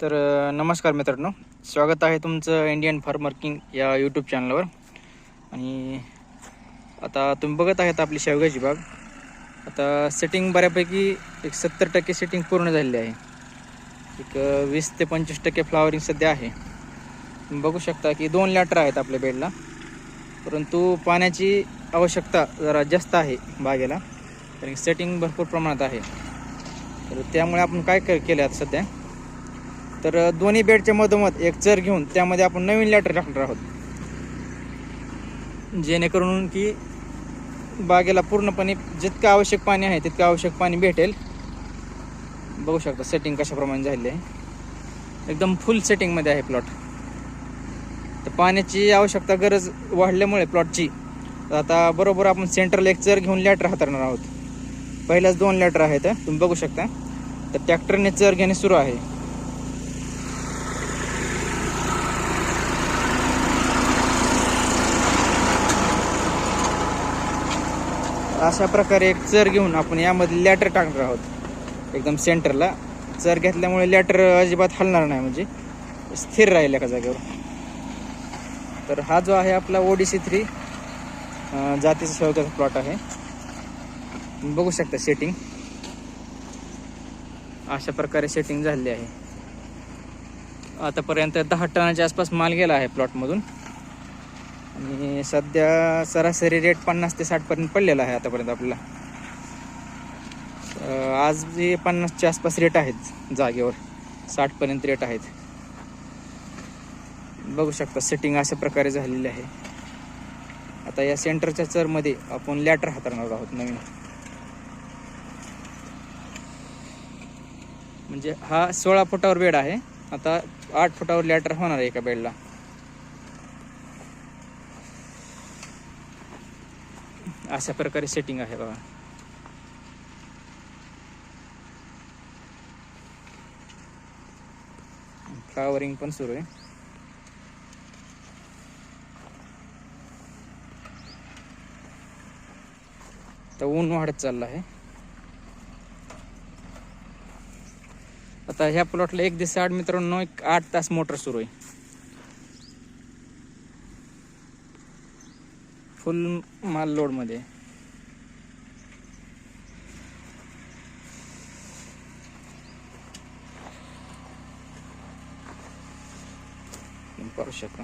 तर नमस्कार मित्रांनो. स्वागत आहे तुमचं इंडियन फार्मर किंग या यूट्यूब चॅनलवर आणि आता तुम्ही बघत आहेत आपली शेवग्याची बाग. आता सेटिंग बऱ्यापैकी एक सत्तर टक्के सेटिंग पूर्ण झालेली आहे. एक वीस ते पंचवीस टक्के फ्लावरिंग सध्या आहे. तुम्ही बघू शकता की दोन लॅटर आहेत आपल्या बेडला परंतु पाण्याची आवश्यकता जरा जास्त आहे बागेला. कारण सेटिंग भरपूर प्रमाणात आहे. तर त्यामुळे आपण काय केलं आता सध्या? तर दोन्ही बेडच्या मधोमध एक चर घेऊन त्यामध्ये आपण नवीन लॅटर टाकणार आहोत. जेणेकरून की बागेला पूर्णपणे जितकं आवश्यक पाणी आहे तितकं आवश्यक पाणी भेटेल. बघू शकता सेटिंग कशाप्रमाणे झालेलं आहे. एकदम फुल सेटिंगमध्ये आहे प्लॉट तर पाण्याची आवश्यकता गरज वाढल्यामुळे प्लॉटची आता बरोबर आपण सेंट्रल एक चर घेऊन लॅटर हाताळणार आहोत. पहिल्याच दोन लॅटर आहेत तुम्ही बघू शकता. तर ट्रॅक्टरने चर घेणे सुरू आहे. अशा प्रकारे एक चर घेऊन आपण यामध्ये लॅटर टाकणार आहोत. एकदम सेंटरला चर घेतल्यामुळे लॅटर अजिबात हलणार नाही म्हणजे स्थिर राहील एका जागेवर. तर हा जो आहे आपला ओडीसी थ्री जातीचा शेवटचा प्लॉट आहे. बघू शकता सेटिंग अशा प्रकारे सेटिंग झालेली आहे. आतापर्यंत दहा टनाच्या आसपास माल गेला आहे प्लॉटमधून आणि सध्या सरासरी रेट पन्नास ते साठपर्यंत पडलेला आहे आतापर्यंत आपल्याला. आज जे पन्नासच्या आसपास रेट आहेत जागेवर साठपर्यंत रेट आहेत. बघू शकता सेटिंग अशा प्रकारे झालेली आहे. आता या सेंटरच्या चरमध्ये आपण लॅटर हाताळणार आहोत नवीन. म्हणजे हा सोळा फुटावर बेड आहे. आता आठ फुटावर लॅटर होणार आहे एका बेडला अशा प्रकारे सेटिंग आहे बघा. फ्लावरिंग पण सुरू आहे. तर ऊन वाढत चाललं आहे. आता ह्या प्लॉटला एक दिवस आठ मित्रांनो एक आठ तास मोटर सुरू आहे. फुल माल लोडमध्ये आहे. पाहू शकता